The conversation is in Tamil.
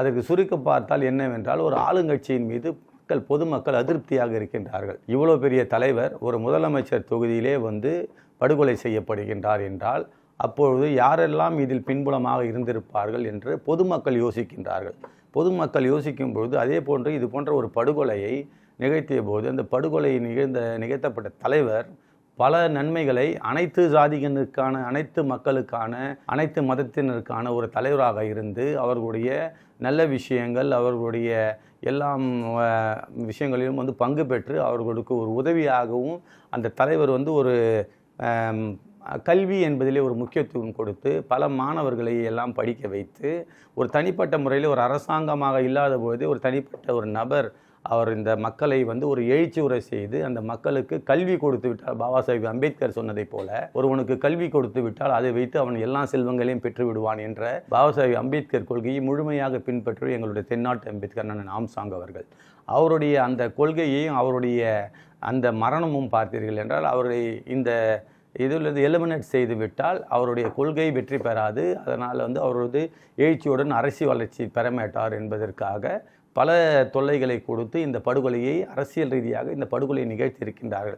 அதற்கு சுருக்க பார்த்தால் என்னவென்றால் ஒரு ஆளுங்கட்சியின் மீது மக்கள் பொதுமக்கள் அதிருப்தியாக இருக்கின்றார்கள். இவ்வளோ பெரிய தலைவர் ஒரு முதலமைச்சர் தொகுதியிலே வந்து படுகொலை செய்யப்படுகின்றார் என்றால் அப்பொழுது யாரெல்லாம் இதில் பின்புலமாக இருந்திருப்பார்கள் என்று பொதுமக்கள் யோசிக்கின்றார்கள். பொதுமக்கள் யோசிக்கும் பொழுது அதே போன்று இது போன்ற ஒரு படுகொலையை நிகழ்த்திய போது அந்த படுகொலை நிகழ்ந்த நிகழ்த்தப்பட்ட தலைவர் பல நன்மைகளை அனைத்து ஜாதிகளுக்கான அனைத்து மக்களுக்கான அனைத்து மதத்தினருக்கான ஒரு தலைவராக இருந்து அவர்களுடைய நல்ல விஷயங்கள் அவர்களுடைய எல்லாம் விஷயங்களிலும் வந்து பங்கு பெற்று அவர்களுக்கு ஒரு உதவியாகவும் அந்த தலைவர் வந்து ஒரு கல்வி என்பதிலே ஒரு முக்கியத்துவம் கொடுத்து பல மாணவர்களை எல்லாம் படிக்க வைத்து ஒரு தனிப்பட்ட முறையில் ஒரு அரசாங்கமாக இல்லாத பொழுது ஒரு தனிப்பட்ட ஒரு நபர் அவர் இந்த மக்களை வந்து ஒரு எழுச்சி உரை செய்து அந்த மக்களுக்கு கல்வி கொடுத்து விட்டால் பாபா சாஹிப் அம்பேத்கர் சொன்னதைப் போல ஒருவனுக்கு கல்வி கொடுத்து விட்டால் அதை வைத்து அவன் எல்லா செல்வங்களையும் பெற்று விடுவான் என்ற பாபா சாஹிப் அம்பேத்கர் கொள்கையை முழுமையாக பின்பற்றி எங்களுடைய தென்னாட்டு அம்பேத்கர் அண்ணன் ஆம்சாங் அவர்கள். அவருடைய அந்த கொள்கையையும் அவருடைய அந்த மரணமும் பார்த்தீர்கள் என்றால் அவரை இந்த இதில் எலிமினேட் செய்து விட்டால் அவருடைய கொள்கை வெற்றி பெறாது. அதனால் வந்து அவரது எழுச்சியுடன் அரசி வளர்ச்சி பெறமாட்டார் என்பதற்காக பல தொல்லைகளை கொடுத்து இந்த படுகொலையை அரசியல் ரீதியாக இந்த படுகொலையை நிகழ்த்தியிருக்கின்றார்கள்